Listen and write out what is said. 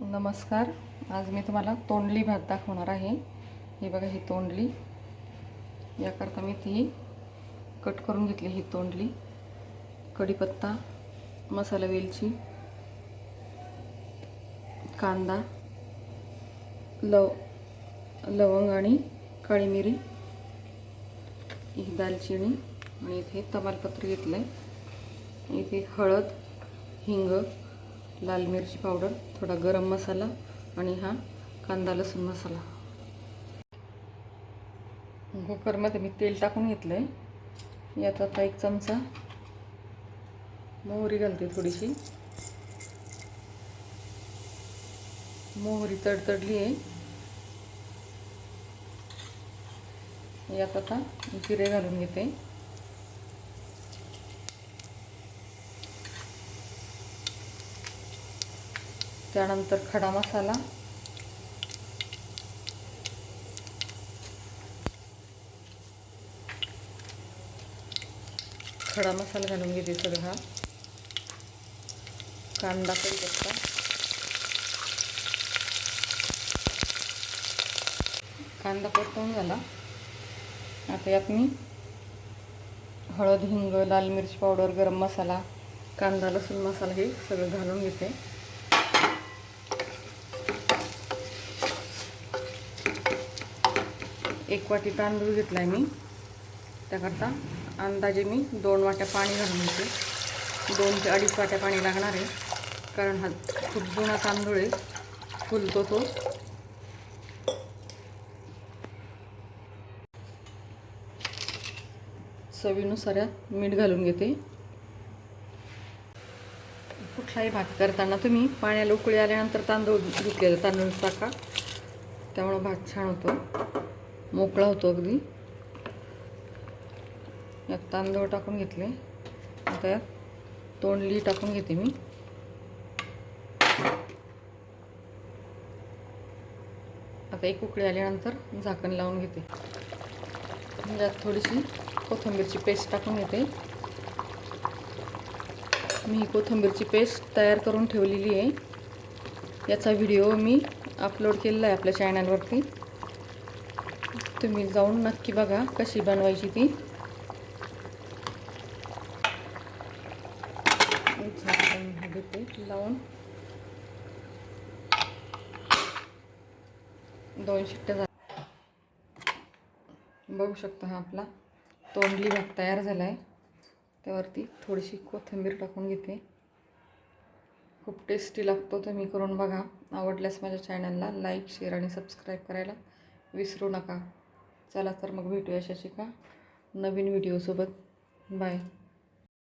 नमस्कार. आज मी तुम्हाला तोंडली भात दाखवणार आहे. ही बघा ही तोंडली. याकरता मी ती कट करून घेतली ही तोंडली. कढीपत्ता मसाला वेलची कांदा लव लवंग आणि काळी मिरी ही दालचिनी आणि इथे तमालपत्र घेतलं आहे इथे हळद हिंग लाल मिरची पावडर थोडा गरम मसाला आणि हा कांदा लसूण मसाला. कुकरमध्ये मी तेल टाकून घेतलं आहे यात आता एक चमचा मोहरी घालते थोडीशी. मोहरी तडतडली आहे. यात आता जिरे घालून घेते. त्यानंतर खडा मसाला. खडा मसाला घालून घेते सगळा हा. कांदा कढीपत्ता कांदा परतवून झाला. आता यात मी हळद हिंग लाल मिरची पावडर गरम मसाला कांदा लसूण मसाला हे सगळं घालून घेते. एक वाटी तांदूळ घेतला आहे मी. त्याकरता अंदाजे मी दोन वाट्या पाणी घालून घेते. दोन ते अडीच वाट्या पाणी लागणार आहे. कारण हा खूप जुना तांदूळ आहे. फुलतो तो. चवीनुसार मीठ घालून घेते. कुठलाही भात करताना तुम्ही पाण्याला उकळी आल्यानंतर तांदूळ धुतलेलं तांदूळ टाका त्यामुळं भात छान होतो. मोकळा होतो अगदी. यात तांदूळ टाकून घेतले. आता यात तोंडली टाकून घेते मी. आता एक उकळी आल्यानंतर झाकण लावून घेते. यात थोडीशी कोथिंबीरची पेस्ट टाकून घेते. मी ही कोथिंबीरची पेस्ट तयार करून ठेवलेली आहे. याचा व्हिडिओ मी अपलोड केलेला आहे आपल्या चॅनलवरती तुम्ही जाऊन नक्की बघा कशी बनवायची ती. घेते लावून. दोन शिट्ट्या झाल्या. बघू शकता हा आपला तोंडली भात तयार झाला आहे त्यावरती थोडीशी कोथिंबीर टाकून घेते. खूप टेस्टी लागतो तुम्ही करून बघा. आवडल्यास माझ्या चॅनलला लाईक शेअर आणि सबस्क्राईब करायला विसरू नका. चला तर मग भेटूया अशाची का नवीन व्हिडिओसोबत बाय